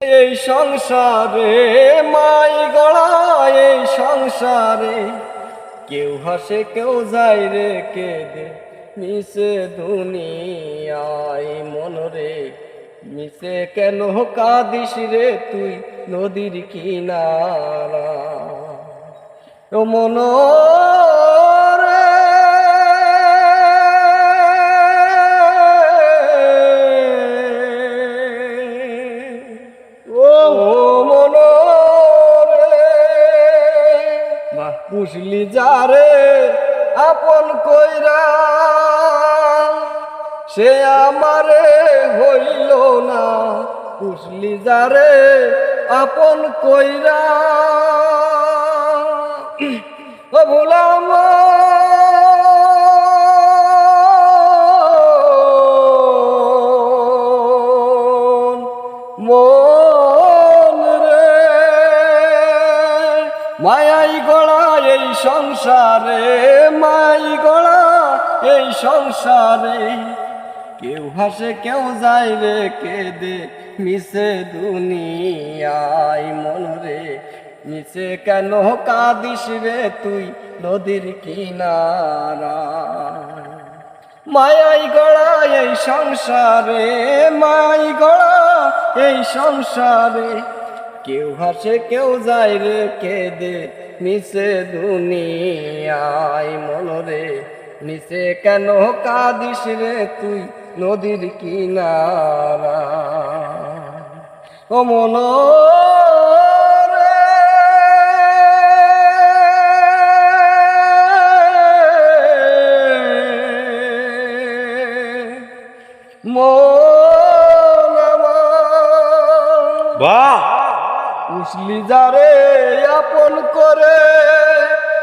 এই সংসারে, মাই গড়া এই সংসারে। কেউ হাসে, কেউ যায় রে কেঁদে, মিশে দুনিয়ায় মনরে মিশে কেন কাঁদিস রে তুই নদীর কিনারা? ও মনরে বুঝলি যারে, আপন কইরা। সে আমারে হইল না, বুঝলি যারে, আপন কইরা। ও ভুলাম মন মায়াই গড়া এই সংসারে মাই গড়া এই সংসারে। কেউ হাসে, কেউ যায় রে, কেঁদে মিশে দুনিয়ায় মন রে। মিশে কেন কাঁদিস রে তুই নদীর কিনারা? মায়াই গড়া এই সংসারে মাই গড়া এই সংসারে। কেউ হাসে, কেউ যায় রে কেঁদে। মিশে দুনিয়ায় মনরে মিশে কেন কাঁদিস রে তুই নদীর কিনারা? ও মন আমার। বাহ! উসলি যারে আপন করে,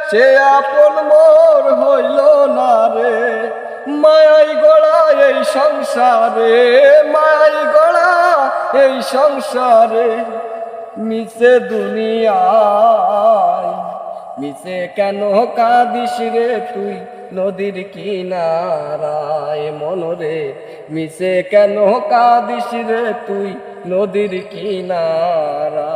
সে আপন মোর হইল না রে। মায়াই গড়া এই সংসারে, মায়াই গড়া এই সংসারে। মিছে দুনিয়ায়, মিছে কেন কাঁদিস রে তুই নদীর কিনারায়? মনরে মিছে কেন কাঁদিস রে তুই নদীর কিনারা।